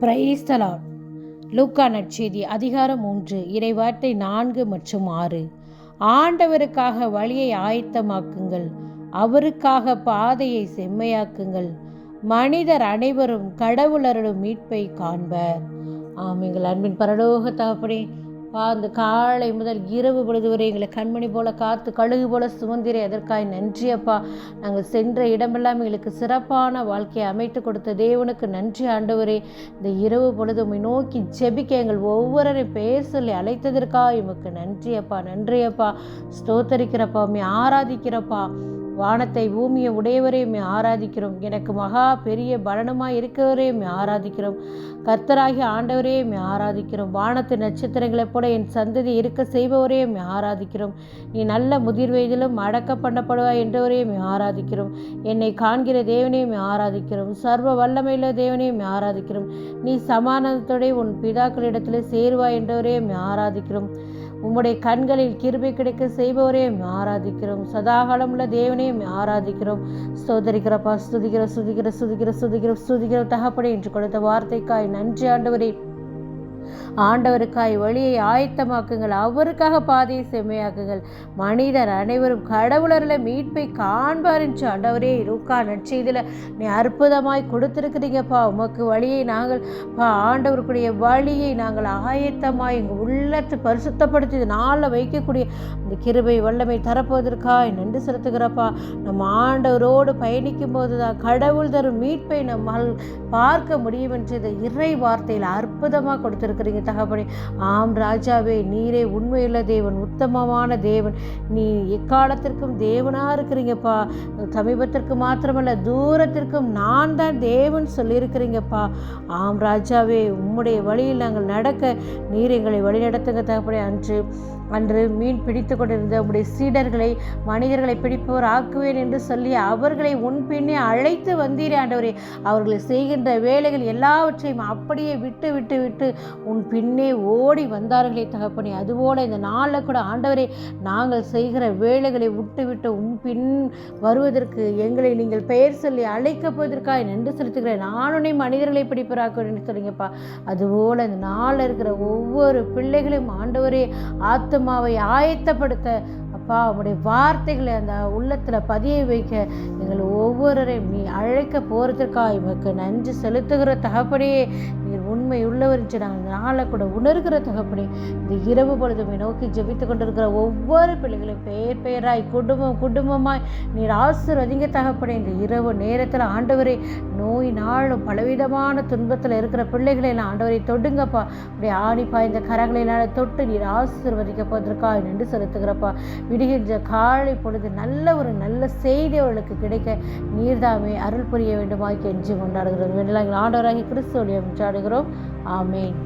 Praise the Lord லூக்கா நற்செய்தி அதிகாரம் மூன்று இறைவார்த்தை நான்கு மற்றும் ஆறு. ஆண்டவருக்காக வழியை ஆயத்தமாக்குங்கள் அவருக்காக பாதையை செம்மையாக்குங்கள். மனிதர் அனைவரும் கடவுளருடும் மீட்பை காண்பர். ஆமைங்கள் அன்பின் பரலோக தகப்பனே அந்த காலை முதல் இரவு பொழுது வரை எங்களை கண்மணி போல காத்து கழுகு போல சுமந்திரை அதற்காய் நன்றி அப்பா. நாங்கள் சென்ற இடமெல்லாம் எங்களுக்கு சிறப்பான வாழ்க்கையை அமைத்து கொடுத்த தேவனுக்கு நன்றி ஆண்டவரே. இந்த இரவு பொழுது உண்மை நோக்கி ஜெபிக்க எங்கள் ஒவ்வொருவரையும் பேர் சொல்லி அழைத்ததற்காக எமக்கு நன்றியப்பா நன்றியப்பா ஸ்தோத்தரிக்கிறப்பா உம்மை ஆராதிக்கிறப்பா. வானத்தை பூமியை உடையவரையும் ஆராதிக்கிறோம். எனக்கு மகா பெரிய பலனமாக இருக்கிறவரையும் ஆராதிக்கிறோம். கர்த்தராகி ஆண்டவரையும் ஆராதிக்கிறோம். வானத்து நட்சத்திரங்களைப் போல என் சந்ததி இருக்க செய்பவரையும் ஆராதிக்கிறோம். நீ நல்ல முதிர் வயதிலும் அடக்க பண்ணப்படுவாய் என்றவரையும் ஆராதிக்கிறோம். என்னை காண்கிற தேவனையும் ஆராதிக்கிறோம். சர்வ வல்லமையில தேவனையும் ஆராதிக்கிறோம். நீ சமானத்தோடைய உன் பிதாக்களிடத்தில் சேருவாய் என்றவரே ஆராதிக்கிறோம். உம்முடைய கண்களில் கிருபை கிடைக்க செய்பவரையும் ஆராதிக்கிறோம். சதாகாலம் உள்ள தேவனையும் ஆராதிக்கிறோம். சோதரிக்கிறப்பா ஸ்துதிக்கிற சுதிக்கிற சுதிக்கிற சுதிக்கிற சுதிக்கிற தகப்படை என்று கொடுத்த வார்த்தைக்காய் நன்றி ஆண்டவரே. ஆண்டவருக்காய் வழியை ஆயத்தமாக்குங்கள் அவருக்காக பாதையை செம்மையாக்குங்கள். மனிதர் அனைவரும் கடவுளரில் மீட்பை காண்பார் என்று ஆண்டவரே லூக்கா நற்செய்தியில் நீ அற்புதமாய் கொடுத்துருக்குறீங்கப்பா. உமக்கு வழியை நாங்கள் பா ஆண்டவருக்குடைய வழியை நாங்கள் ஆயத்தமாய் எங்கள் உள்ளத்தை பரிசுத்தப்படுத்தி நாளில் வைக்கக்கூடிய இந்த கிருபை வல்லமை தரப்போவதற்காய் நன்றி செலுத்துகிறப்பா. நம்ம ஆண்டவரோடு பயணிக்கும் போது தான் கடவுள் தரும் மீட்பை நம்மால் பார்க்க முடியும் என்று இறை வார்த்தையில் அற்புதமாக இருக்கிறீங்க தகப்பனே. ஆம் ராஜாவே நீரே உண்மையுள்ள தேவன் உத்தமமான தேவன். நீ எக்காலத்திற்கும் தேவனாக இருக்கிறீங்கப்பா. சமீபத்திற்கு மாத்திரமல்ல தூரத்திற்கும் நான் தான் தேவன் சொல்லியிருக்கிறீங்கப்பா. ஆம் ராஜாவே உம்முடைய வழியில் நாங்கள் நடக்க நீர் எங்களை வழிநடத்துங்க தகப்பனே. அன்று அன்று மீன் பிடித்து கொண்டிருந்த உம்முடைய சீடர்களை மனிதர்களை பிடிப்பவர் ஆக்குவேன் என்று சொல்லி அவர்களை உன் பின்னே அழைத்து வந்தீரே ஆண்டவரே. அவர்களை செய்கின்ற வேலைகள் எல்லாவற்றையும் அப்படியே விட்டு விட்டு விட்டு உன் பின்னே ஓடி வந்தார்களே தகப்பனே. அதுபோல இந்த நாளில் கூட ஆண்டவரே நாங்கள் செய்கிற வேலைகளை விட்டு விட்டு உன் பின் வருவதற்கு எங்களை நீங்கள் பெயர் சொல்லி அழைக்கப்போவதற்காக நின்று செலுத்துகிறேன். நானுனே மனிதர்களை பிடிப்பராக்குவேன் என்று சொல்லுங்கப்பா. அதுபோல இந்த நாளில் இருக்கிற ஒவ்வொரு பிள்ளைகளையும் ஆண்டவரே ஆத்துமாவை ஆயத்தப்படுத்த அப்பா உங்களுடைய வார்த்தைகளை அந்த உள்ளத்தில் பதிய வைக்க எங்கள் ஒவ்வொருவரையும் நீ அழைக்க போகிறதுக்காக இவருக்கு நன்றி செலுத்துகிற தகப்படியே. நீர் உண்மை உள்ளவர் என்று நாங்கள் நாளை கூட உணர்கிற தகப்படி இந்த இரவு பொழுதுமை நோக்கி ஜெபித்து கொண்டிருக்கிற ஒவ்வொரு பிள்ளைகளும் பெயர் பெயராய் குடும்பம் குடும்பமாய் நீர் ஆசிர்வதிங்க தகப்படி இந்த இரவு நேரத்தில் ஆண்டவரே நோய் நாளும் பலவிதமான துன்பத்தில் இருக்கிற பிள்ளைகளை எல்லாம் ஆண்டவரை தொடுங்கப்பா. அப்படியே ஆணி பாய்ந்த கரங்களினால் தொட்டு நீர் ஆசிர்வதிக்க போவதற்காக நன்றி செலுத்துகிறப்பா. விடுகின்ற காலை பொழுது நல்ல ஒரு நல்ல செய்தி அவளுக்கு கிடைக்க நீர்தாமே அருள் புரிய வேண்டுமாய் கெஞ்சி கொண்டாடுகிறது வேண்டலாம் ஆண்டவராகி கிறிஸ்துவ கொண்டாடுகிறோம் ஆமேன்.